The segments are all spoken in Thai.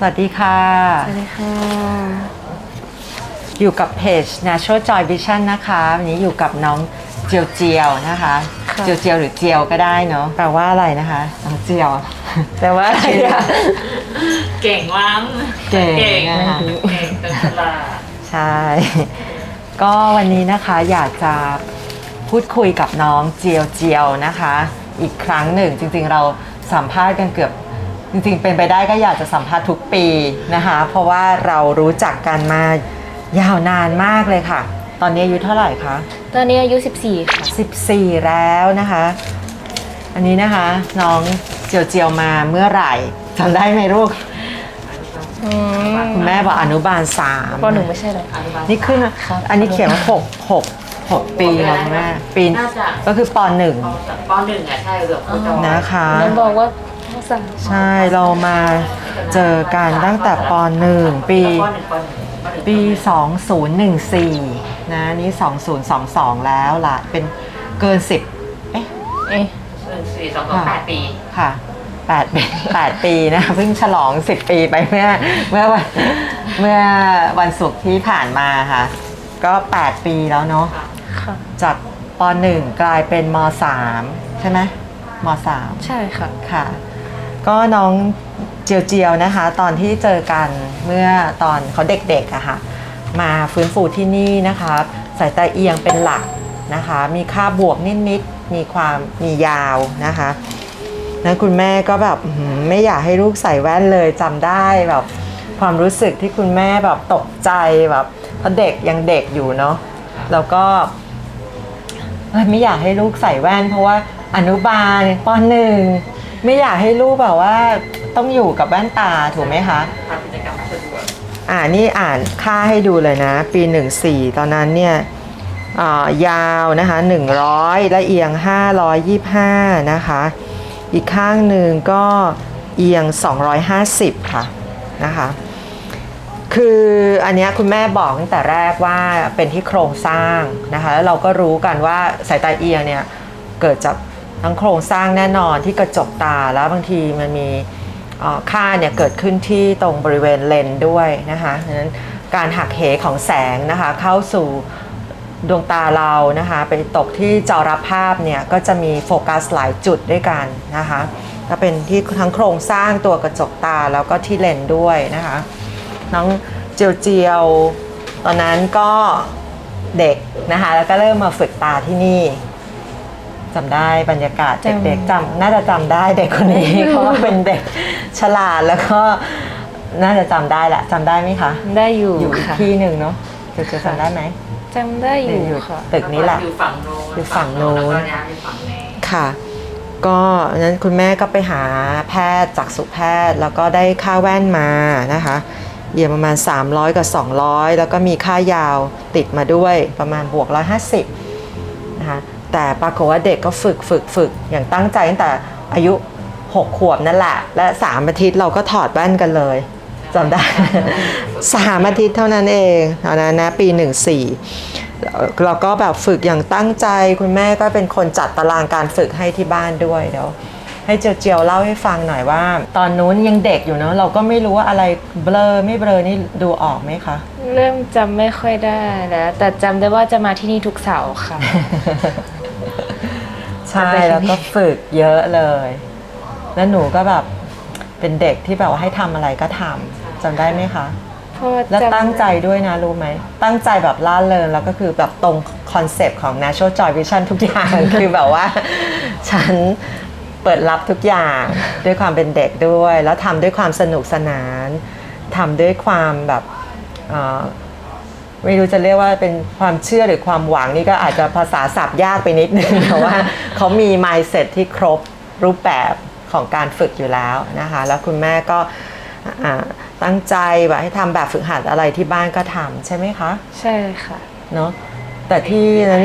สวัสดีค่ะ สวัสดีค่ะ อยู่กับเพจ Natural Joy Vision นะคะ วันนี้อยู่กับน้องเจียวเจียวนะคะ ค่ะ เจียวเจียวหรือเจียวก็ได้เนาะ แปลว่าอะไรนะคะน้องเจียวแต่ว่าอะไรอะ เก่งมั้งเก่งเก่งนะคะ เก่งแต่ฉลาดใช่ ก็วันนี้นะคะอยากจะพูดคุยกับน้องเจียวเจียวนะคะ อีกครั้งหนึ่งจริงๆเราสัมภาษณ์กันเกือบ จริงๆ เป็นไปได้ก็อยากจะสัมภาษณ์ทุกปีนะคะ เพราะว่าเรารู้จักกันมายาวนานมากเลยค่ะ ตอนนี้อายุเท่าไหร่คะ ตอนนี้อายุ 14 ค่ะ 14 แล้วนะคะ อันนี้นะคะน้องเจียวเจียวมาเมื่อไหร่จำได้ไหมลูกอืมคุณแม่บอกอนุบาลสามปหนึ่งไม่ใช่เหรอ นี่ขึ้นมาครับ อันนี้เขียนว่าหกหกหกปีแล้วคุณแม่ปีน่าจะ ก็คือปหนึ่งปหนึ่งอะใช่เกือบคุณจอยนะคะ แล้วบอกว่าภาษา ใช่เรามาเจอกันตั้งแต่ปหนึ่งปีปหนึ่งปหนึ่งปหนึ่งปี 2014 นะ นี่ 2022 แล้วล่ะ เป็นเกิน 10 เอ๊ะเอ๊ะหนึ่งสี่สองสองแปดปี ค่ะ8ปี8ปีนะเพิ่งฉลอง10ปีไปเมื่อเมื่อวันเมื่อวันศุกร์ที่ผ่านมาค่ะ ก็8ปีแล้วเนาะค่ะจากป .1 กลายเป็นม .3 ใช่ไหมม .3 ใช่ค่ะค่ะ ก็น้องเจียวเจียวๆนะคะ ตอนที่เจอกันเมื่อตอนเขาเด็กๆอะค่ะมาฟื้นฟูที่นี่นะคะสายตาเอียงเป็นหลักนะคะ มีค่าบวกนิดๆมีความมียาวนะคะนั้นคุณแม่ก็แบบไม่อยากให้ลูกใส่แว่นเลยจำได้แบบความรู้สึกที่คุณแม่แบบตกใจแบบเพราะเด็กยังเด็กอยู่เนาะแล้วก็ไม่อยากให้ลูกใส่แว่น เพราะว่าอนุบาลปหนึ่ง ไม่อยากให้ลูกแบบว่าต้องอยู่กับแว่นตาถูกไหมคะทำกิจกรรมสะดวกอ่านี่อ่านค่าให้ดูเลยนะ ปี 14 ตอนนั้นเนี่ยอ่ายาวนะคะ 100 และเอียง 525 นะคะ อีกข้างหนึ่งก็เอียง 250 ค่ะนะคะคืออันนี้คุณแม่บอกตั้งแต่แรกว่าเป็นที่โครงสร้างนะคะแล้วเราก็รู้กันว่าสายตาเอียงเนี่ยเกิดจาก ทั้งโครงสร้างแน่นอนที่กระจกตาแล้วบางทีมันมีค่าเนี่ยเกิดขึ้นที่ตรงบริเวณเลนด้วยนะคะดังนั้นการหักเหของแสงนะคะเข้าสู่ดวงตาเรานะคะไปตกที่จอรับภาพเนี่ยก็จะมีโฟกัสหลายจุดด้วยกันนะคะก็เป็นที่ทั้งโครงสร้างตัวกระจกตาแล้วก็ที่เลนด้วยนะคะน้องเจียวเจียวตอนนั้นก็เด็กนะคะแล้วก็เริ่มมาฝึกตาที่นี่ จำได้บรรยากาศจำ เด็กๆจำน่าจะจำได้เด็กคนนี้ เพราะว่าเป็นเด็กฉลาดแล้วก็น่าจะจำได้แหละจำได้ไหมคะ ได้อยู่อยู่อีกค่ะที่หนึ่งเนาะเจียวเจียวจำได้ไหมจำได้อยู่อยู่ค่ะตึกนี้แหละ อยู่ฝั่งโน้นอยู่ฝั่งโน้น แล้วก็ย้ายไปฝั่งนี้ค่ะ ก็นั้นคุณแม่ก็ไปหาแพทย์จากสุแพทย์ แล้วก็ได้ค่าแว่นมานะคะเยียมประมาณ 300 กับ 200 แล้วก็มีค่ายาวติดมาด้วยประมาณบวก 150นะคะ แต่ปรากฏว่าเด็กก็ฝึกฝึกฝึกอย่างตั้งใจตั้งแต่อายุ 6 ขวบนั่นแหละ และ 3 อาทิตย์เราก็ถอดแว่นกันเลยจำได้ สามอาทิตย์เท่านั้นเองตอนนั้นนะปี 14 เราก็แบบฝึกอย่างตั้งใจคุณแม่ก็เป็นคนจัดตารางการฝึกให้ที่บ้านด้วยเดี๋ยวให้เจียวเจียวเล่าให้ฟังหน่อยว่า ตอนนู้นยังเด็กอยู่เนาะเราก็ไม่รู้ว่าอะไรเบลอไม่เบลอนี่ดูออกไหมคะ เริ่มจำไม่ค่อยได้แล้ว แต่จำได้ว่าจะมาที่นี่ทุกเสาร์ค่ะ ใช่แล้วก็ฝึกเยอะเลย แล้วหนูก็แบบเป็นเด็กที่แบบว่าให้ทำอะไรก็ทำจำได้ไหมคะเพราะว่าแล้วจำตั้งใจด้วยนะ รู้ไหม ตั้งใจแบบล่าเริงแล้วก็คือแบบตรงคอนเซปต์ของ Natural Joy Vision ทุกอย่าง คือแบบว่า ฉันเปิดรับทุกอย่างด้วยความเป็นเด็กด้วย แล้วทำด้วยความสนุกสนานทำด้วยความแบบเอ่อ ไม่รู้จะเรียกว่าเป็นความเชื่อหรือความหวังนี่ก็อาจจะภาษาศัพท์ยากไปนิดนึง แต่ว่าเขามี mindset ที่ครบรูปแบบของการฝึกอยู่แล้วนะคะ แล้วคุณแม่ก็อ่าตั้งใจแบบให้ทำแบบฝึกหัดอะไรที่บ้านก็ทำใช่ไหมคะ ใช่ค่ะเนาะแต่ที่นั้น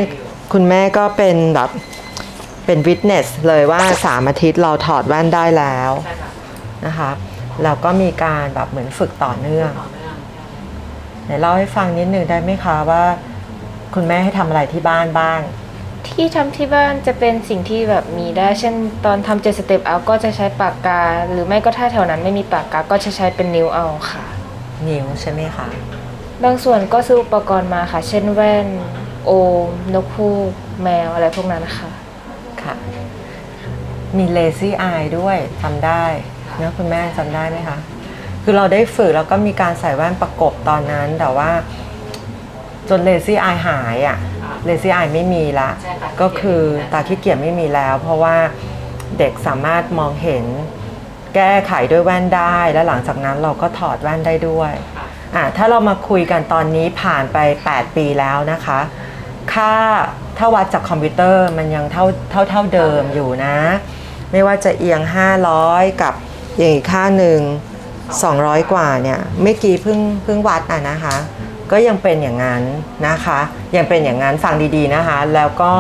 คุณแม่ก็เป็นแบบเป็นวิ t เนสเลยว่าสามอาทิตย์เราถอดแว่นได้แล้วใช่ค่ะนะคะแล้วก็มีการแบบเหมือนฝึกต่อเนื่องต่อเนื่อง ไหนเล่าให้ฟังนิดนึงได้ไหมคะว่า คุณแม่ให้ทำอะไรที่บ้านบ้างทที่ทำที่บ้านจะเป็นสิ่งที่แบบมีได้ เช่น ตอนทำเจ็ดสเต็ปเอาก็จะใช้ปากกา หรือไม่ก็ถ้าแถวนั้นไม่มีปากกาก็จะใช้เป็นนิ้วเอาค่ะ นิ้วใช่ไหมคะ บางส่วนก็ซื้ออุปกรณ์มาค่ะ เช่นแว่น โอม นกฮูกแมวอะไรพวกนั้นค่ะค่ะ มีเลซี่อายด้วยจำได้เนอะคุณแม่จำได้ไหมคะ คือเราได้ฝึกแล้วก็มีการใส่แว่นประกบตอนนั้น แต่ว่า จนเลซี่อายหายอะ่ะเลซี่อายไม่มีละใช่ค่ะ ก็คือตาขี้เกียจไม่มีแล้ว เพราะว่าเด็กสามารถมองเห็น แก้ไขด้วยแว่นได้ แล้วหลังจากนั้นเราก็ถอดแว่นได้ด้วยค่ะอะถ้าเรามาคุยกันตอนนี้ผ่านไป 8 ปีแล้วนะคะ ค่าถ้าวัดจากคอมพิวเตอร์มันยังเท่าเท่าเท่าเดิมอยู่นะ ไม่ว่าจะเอียง 500 กับเอียงอีกค่างหนึ่ง 200 กว่าเนี่ยเมื่อกี้เพิ่งเพิ่งวัดอะนะคะ ก็ยังเป็นอย่างนั้นนะคะ ยังเป็นอย่างนั้นฟังดีๆนะคะ แล้วก็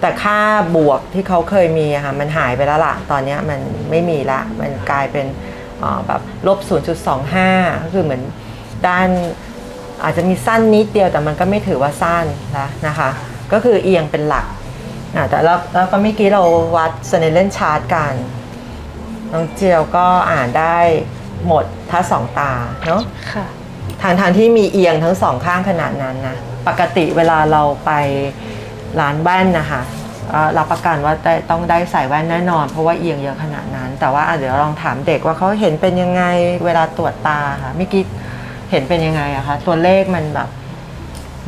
แต่ค่าบวกที่เขาเคยมีอะค่ะมันหายไปแล้วล่ะตอนนี้มันไม่มีละมันกลายเป็นแบบลบ 0.25 ก็คือเหมือนด้านอาจจะมีสั้นนิดเดียวแต่มันก็ไม่ถือว่าสั้นนะนะคะ ก็คือเอียงเป็นหลักอะแต่แล้วแล้วก็เมื่อกี้เราวัดสเนเลนชาร์ตกันน้องเจียวก็อ่านได้ หมดทั้งสองตาเนาะค่ะทางทางที่มีเอียงทั้งสองข้างขนาดนั้นนะปกติเวลาเราไปร้านแว่นนะคะเอ่อรับประกันว่าได้ต้องได้ใส่แว่นแน่นอน เพราะว่าเอียงเยอะขนาดนั้น แต่ว่าอะเดี๋ยวลองถามเด็กว่าเขาเห็นเป็นยังไงเวลาตรวจตาค่ะเมื่อกี้เห็นเป็นยังไงอะคะตัวเลขมันแบบ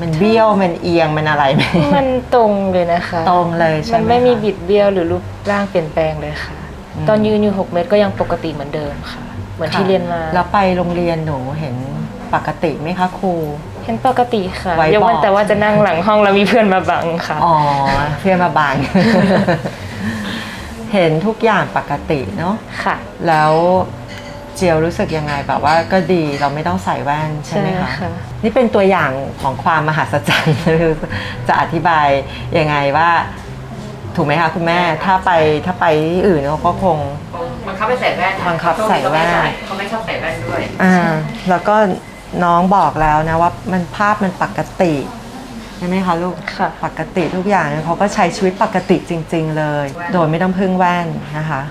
มันเบี้ยวมันเอียงมันอะไรไหมมันตรงเลยนะคะ ตรงเลยใช่ไหมมันไม่มีคะบิดเบี้ยวหรือรูปร่างเปลี่ยนแปลงเลยค่ะอืมตอนยืนอยู่6เมตรก็ยังปกติเหมือนเดิมค่ะ เหมือนที่เรียนมา แล้วไปโรงเรียนหนูเห็นปกติไหมคะครู เห็นปกติค่ะไว้ยกเว้นบอก แต่ว่าจะนั่งหลังห้องแล้วมีเพื่อนมาบังค่ะ อ๋อ เพื่อนมาบาง เห็นทุกอย่างปกติเนาะค่ะ แล้วเจียวรู้สึกยังไงแบบว่าก็ดีเราไม่ต้องใส่แว่นใช่ไหมคะใช่ค่ะ นี่เป็นตัวอย่างของความมหัศจรรย์คือจะอธิบายยังไงว่า ถูกไหมคะคุณแม่ถ้าไปถ้าไปที่อื่นเขาก็คง บังคับให้ใส่แว่นบังคับใส่แว่น เขาไม่ชอบใส่แว่นด้วย อ่าแล้วก็น้องบอกแล้วนะว่ามันภาพมันปกติใช่ไหมคะลูกค่ะ ปกติทุกอย่างเนี่ยเขาก็ใช้ชีวิตปกติจริง ๆ เลย โดยไม่ต้องพึ่งแว่นนะคะ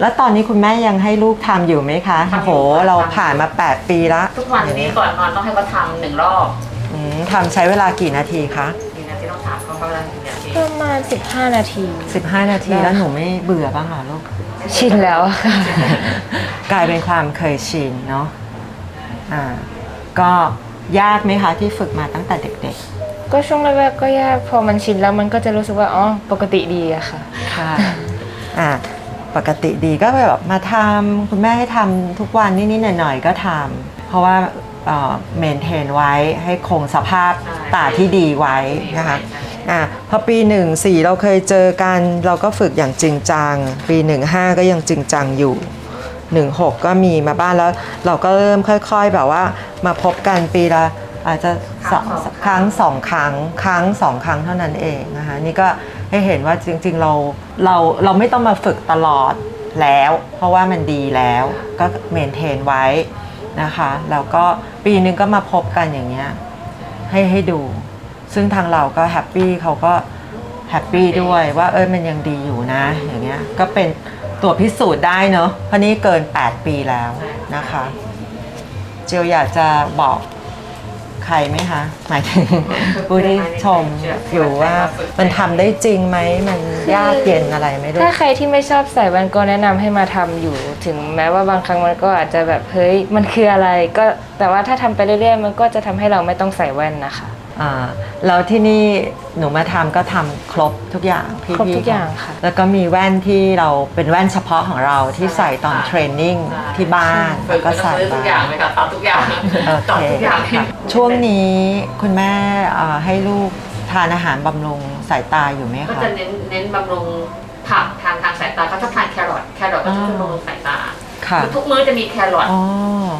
แล้วตอนนี้คุณแม่ยังให้ลูกทำอยู่ไหมคะทำอยู่โอ้โหค่ะ เราผ่านมา 8 ปีละทุกวันนี้ก่อนนอนต้องให้เขาทำหนึ่งรอบอืมทำใช้เวลากี่นาทีคะ นี่นะที่ต้องถามเขาเขาเวลาหนึ่งนาที ประมาณ 15 นาที 15 นาทีแล้วหนูไม่เบื่อบ้างเหรอลูก ชินแล้วค่ะ กลายเป็นความเคยชินเนาะอ่าก็ยากไหมคะที่ฝึกมาตั้งแต่เด็กก็ช่วงแรกๆก็ยากพอมันชินแล้วมันก็จะรู้สึกว่าอ๋อปกติดีอะค่ะ ๆ ค่ะอ่าปกติดีก็แบบมาทำคุณแม่ให้ทำทุกวันนิดๆหน่อยๆก็ทำเพราะว่าเมนเทนไว้ให้คงสภาพตาที่ดีไว้นะคะ อะพอปีหนึ่งสี่เราเคยเจอกันเราก็ฝึกอย่างจริงจัง ปีหนึ่งห้าก็ยังจริงจังอยู่หนึ่งหกก็มีมาบ้านแล้ว เราก็เริ่มค่อยๆแบบว่ามาพบกันปีละอาจจะสองครั้งสองครั้งครั้งสองครั้งเท่านั้นเองนะคะนี่ก็ให้เห็นว่าจริงๆเราเราเราไม่ต้องมาฝึกตลอดแล้ว เพราะว่ามันดีแล้วก็เมนเทนไว้นะคะแล้วก็ปีนึงก็มาพบกันอย่างเงี้ยให้ให้ดู ซึ่งทางเราก็แฮปปี้เขาก็แฮปปี้ด้วยว่าเอ้ยมันยังดีอยู่นะ อย่างเงี้ยก็เป็นตัวพิสูจน์ได้เนอะเพราะนี่เกิน 8 ปีแล้วนะคะ เจียวอยากจะบอกใครไหมคะหมายถึงผู้ที่ชมอยู่ว่ามันทำได้จริงไหมมันยากเย็นอะไรไหมลูถ้ากใครที่ไม่ชอบใส่แว่นก็แนะนำให้มาทำอยู่ ถึงแม้ว่าบางครั้งมันก็อาจจะแบบเฮ้ยมันคืออะไร ก็แต่ว่าถ้าทำไปเรื่อยๆ มันก็จะทำให้เราไม่ต้องใส่แว่นนะคะ อ่าแล้วที่นี่หนูมาทำก็ทำครบทุกอย่างพี่ครบพี่ทุกอย่างค่ะ แล้วก็มีแว่นที่เราเป็นแว่นเฉพาะของเราที่ใส่ตอนเทรนนิ่งที่บ้านฝึแล้วกก็ก็ใส่ซื้อทุกอย่างบ้านไปกับตามทุกอย่างโอตอบเคทุกอย่างช่วงนี้คุณแม่อ่าให้ลูกทานอาหารบำรุงสายตาอยู่ไหมก็คะจะเน้นเน้นบำรุงผักทางทางสายตาเขาชอบทานแครอทแครอทก็จะช่วยบำรุงสายตาค่ะทุกมื้อจะมีแครอทอ๋อ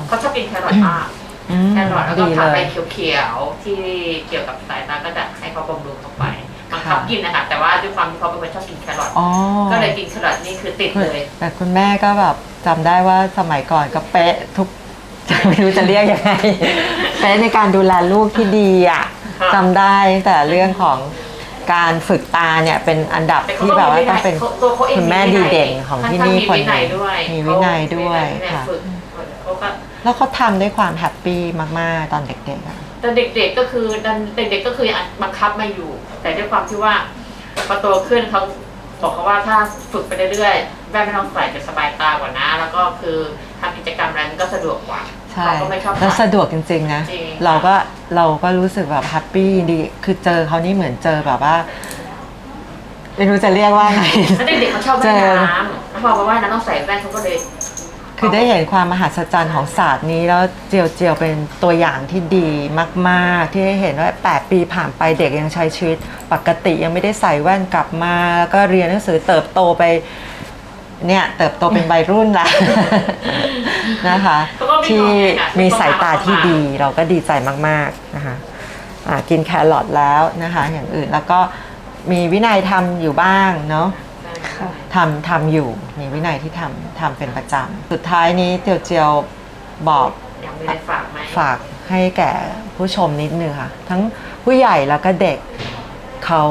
เขาชอบกินแครอทมาก อืมแครอทแล้วก็ดีผักเลใบยเขียวๆที่เกี่ยวกับสายตาก็จะให้เขาบำรุงเข้าไปบังคับค่ะ กินนะคะแต่ว่าด้วยความที่เขาเป็นคนชอบกินแครอทอ๋อก็เลยกินแครอทนี่คือติดเลย แต่คุณแม่ก็แบบจำได้ว่าสมัยก่อนก็เป๊ะทุกไม่รู้จะเรียกยังไงเป๊ะในการดูแลลูกที่ดีอะค่ะ จำได้แต่เรื่องของการฝึกตาเนี่ยเป็นอันดับแต่เขาที่ก็แบบว่ามีวิต้นัอยงเป็น ตัวเขาเองคุณแม่วิดีนัยเด่นของที่นี่คนหมีนึ่งวินัยด้วยมีวินัยด้วยเขามีวินัค่ะ ฝึกเขาก็ แล้วเขาทำด้วยความแฮปปี้มากๆตอนเด็กๆอะ แต่เด็กๆก็คือดันเด็กๆก็คือบังคับมาอยู่ แต่ด้วยความที่ว่าพอโตขึ้นเขาบอกเขาว่าถ้าฝึกไปเรื่อยๆแม่ไม่ต้องใส่จะสบายตากว่านะ แล้วก็คือทำกิจกรรมอะไรมันก็สะดวกกว่าใช่เขาก็ไม่ชอบแล้วใส่สะดวกจริงๆนะ จริง เราก็เราก็รู้สึกแบบแฮปปี้ดีคือเจอเขานี่เหมือนเจอแบบว่าไม่รู้จะเรียกว่าไง แล้วเด็กๆเขาชอบเจว่ายอน้ำแล้วพอมาว่ายน้ำต้องใส่แว่นเขาก็เลย คือได้เห็นความมหัศจรรย์ของศาสตร์นี้ แล้วเจียวเจียวเป็นตัวอย่างที่ดีมาก ๆ ที่ได้เห็นว่า 8 ปีผ่านไปเด็กยังใช้ชีวิต ปกติยังไม่ได้ใส่แว่นกลับมา แล้วก็เรียนหนังสือเติบโตไปเนี่ยเติบโตเป็นวัยรุ่นละ นะคะเขาก็มีที่บอกไงน่ะมีสายตาที่มีความดีเราก็ดีใจมาก ๆ นะคะอ่ากินแครอทแล้วนะคะ อย่างอื่นแล้วก็มีวินัยทำอยู่บ้างเนาะ ค่ะ ทำทำอยู่มีวินัยที่ทำทำเป็นประจำสุดท้ายนี้เจียวเจียวบอกยังไม่ได้ฝากไหมฝากให้แก่ผู้ชมนิดนึงค่ะ ทั้งผู้ใหญ่แล้วก็เด็ก เขา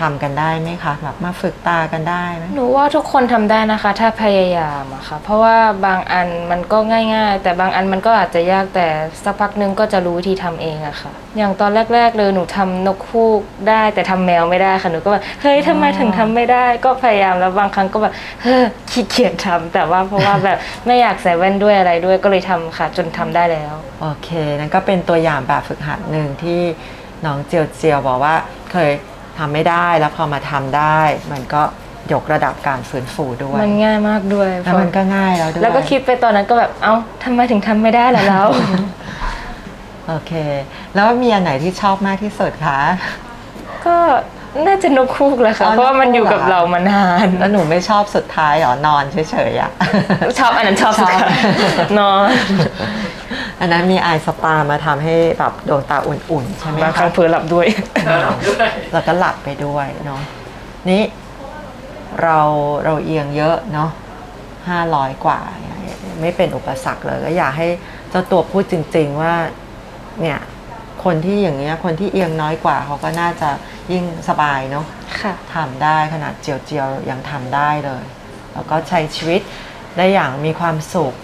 ทำกันได้ไหมคะแบบมาฝึกตากันได้ไหมหนูว่าทุกคนทำได้นะคะ ถ้าพยายามอะค่ะ เพราะว่าบางอันมันก็ง่าย ๆ แต่บางอันมันก็อาจจะยากแต่สักพักนึงก็จะรู้วิธีทำเองอะค่ะ อย่างตอนแรก ๆ เลยหนูทำนกฮูกได้ แต่ทำแมวไม่ได้ค่ะหนูก็แบบเฮ้ยทำไมถึงทำไม่ได้ ก็พยายามแล้วบางครั้งก็แบบเฮ้อขี้เกียจทำแต่ว่าเพราะว่าแบบไม่อยากใส่แว่นด้วยอะไรด้วยก็เลยทำค่ะ จนทำได้แล้ว โอเค นั่นก็เป็นตัวอย่างแบบฝึกหัดหนึ่งที่น้องเจียวเจียวบอกว่าเคย ทำไม่ได้แล้วพอมาทำได้ มันก็ยกระดับการฟื้นฟูด้วยมันง่ายมากด้วยแล้วมันก็ง่ายแล้วด้วยแล้วก็คิดไปตอนนั้นก็แบบเอ้าทำไมถึงทำไม่ได้ล่ะแล้วโอเค แล้วมีอันไหนที่ชอบมากที่สุดคะก็น่าจะนกคูกแหละค่ะอ๋อเพราะว่ามันอยู่กับนกฮูกเหรอเรามานานแล้วหนูไม่ชอบสุดท้ายเหรอนอนเฉยๆอะชอบอันนั้นชอบสุดชอบค่ะนอน อันนั้นมีไอสปามาทำให้แบบดวงตาอุ่นๆ ใช่ไหมบางครั้คะงเผลอหลับด้วยเออด้วย แล้วก็หลับไปด้วยเนาะนี่เราเราเอียงเยอะเนาะห้าร้อยกว่า ไม่เป็นอุปสรรคเลยก็อยากให้เจ้าตัวพูดจริง ๆ ว่าเนี่ยคนที่อย่างเงี้ยคนที่เอียงน้อยกว่าเขาก็น่าจะยิ่งสบายเนาะ ค่ะ ทำได้ขนาดเจียวเจียวๆยังทำได้เลย แล้วก็ใช้ชีวิตได้อย่างมีความสุข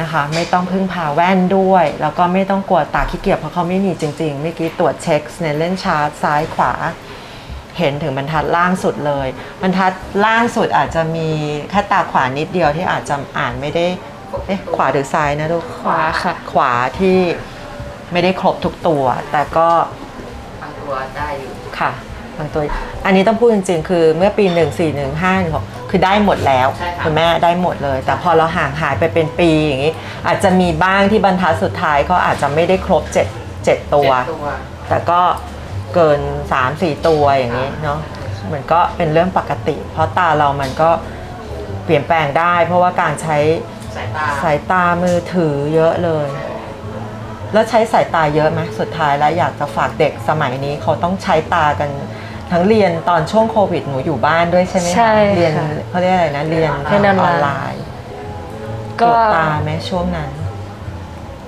นะคะ ไม่ต้องพึ่งพาแว่นด้วย แล้วก็ไม่ต้องกลัวตาขี้เกียจเพราะเขาไม่มีจริงๆเมื่อกี้ตรวจเช็คในเล่นชาร์ตซ้ายขวา เห็นถึงบรรทัดล่างสุดเลย บรรทัดล่างสุดอาจจะมีแค่ตาขวานิดเดียวที่อาจจะอ่านไม่ได้เอ๊ะขวาหรือซ้ายนะลูกขวาค่ะ ขวาที่ไม่ได้ครบทุกตัว แต่ก็บางตัวได้อยู่ค่ะ บางตัว อันนี้ต้องพูดจริงๆ คือเมื่อปี 1 4 1 5 1 6คือได้หมดแล้วใช่ค่ะคุณแม่ได้หมดเลย แต่พอเราห่างหายไปเป็นปีอย่างนี้ อาจจะมีบ้างที่บรรทัดสุดท้ายก็อาจจะไม่ได้ครบ 7 7 ตัว เจ็ดตัว แต่ก็เกิน 3 4 ตัวอย่างนี้เนาะมันก็เป็นเรื่องปกติ เพราะตาเรามันก็เปลี่ยนแปลงได้ เพราะว่าการใช้สายตาสายตามือถือเยอะเลย แล้วใช้สายตาเยอะไหมสุดท้ายแล้วอยากจะฝากเด็กสมัยนี้เขาต้องใช้ตากัน ทั้งเรียนตอนช่วงโควิดหนูอยู่บ้านด้วยใช่ไหมคะใช่ค่ะเรียนเขาเรียกอะไรนะเรียนเรียนออนไลน์ออนไลน์ก็ ปวดตาไหมช่วงนั้น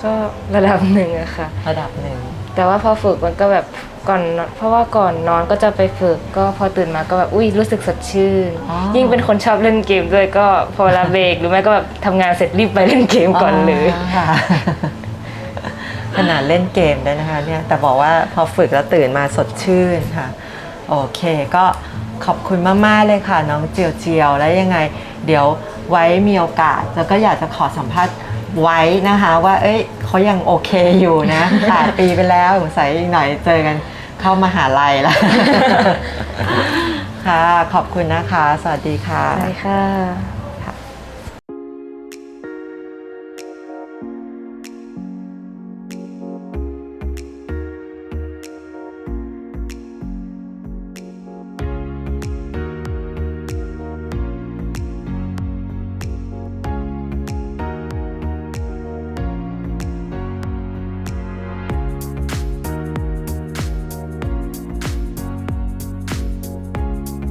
ก็ระดับหนึ่งอะค่ะ ระดับหนึ่งแต่ว่าพอฝึกมันก็แบบก่อนนอนเพราะว่าก่อนนอนก็จะไปฝึก ก็พอตื่นมาก็แบบอุ้ยรู้สึกสดชื่นอ๋อยิ่งเป็นคนชอบเล่นเกมด้วยก็พอเวลาเบรกหรือไม่ก็แบบทำงานเสร็จรีบไปเล่นเกมก่อนเลย ค่ะ ขนาดเล่นเกมด้วยนะคะเนี่ยแต่บอกว่าพอฝึกแล้วตื่นมาสดชื่นค่ะ โอเคก็ขอบคุณมาก ๆ เลยค่ะ น้องเจียวเจียวแล้วยังไง เดี๋ยวไว้มีโอกาสแล้วก็อยากจะขอสัมภาษณ์ไว้นะคะว่า เอ้ยเขายังโอเคอยู่นะแปดปีไปแล้วสงสัยอีกหน่อยเจอกันเข้ามาหาลัยแล้ว ค่ะ ขอบคุณนะคะ สวัสดีค่ะ ใช่ค่ะ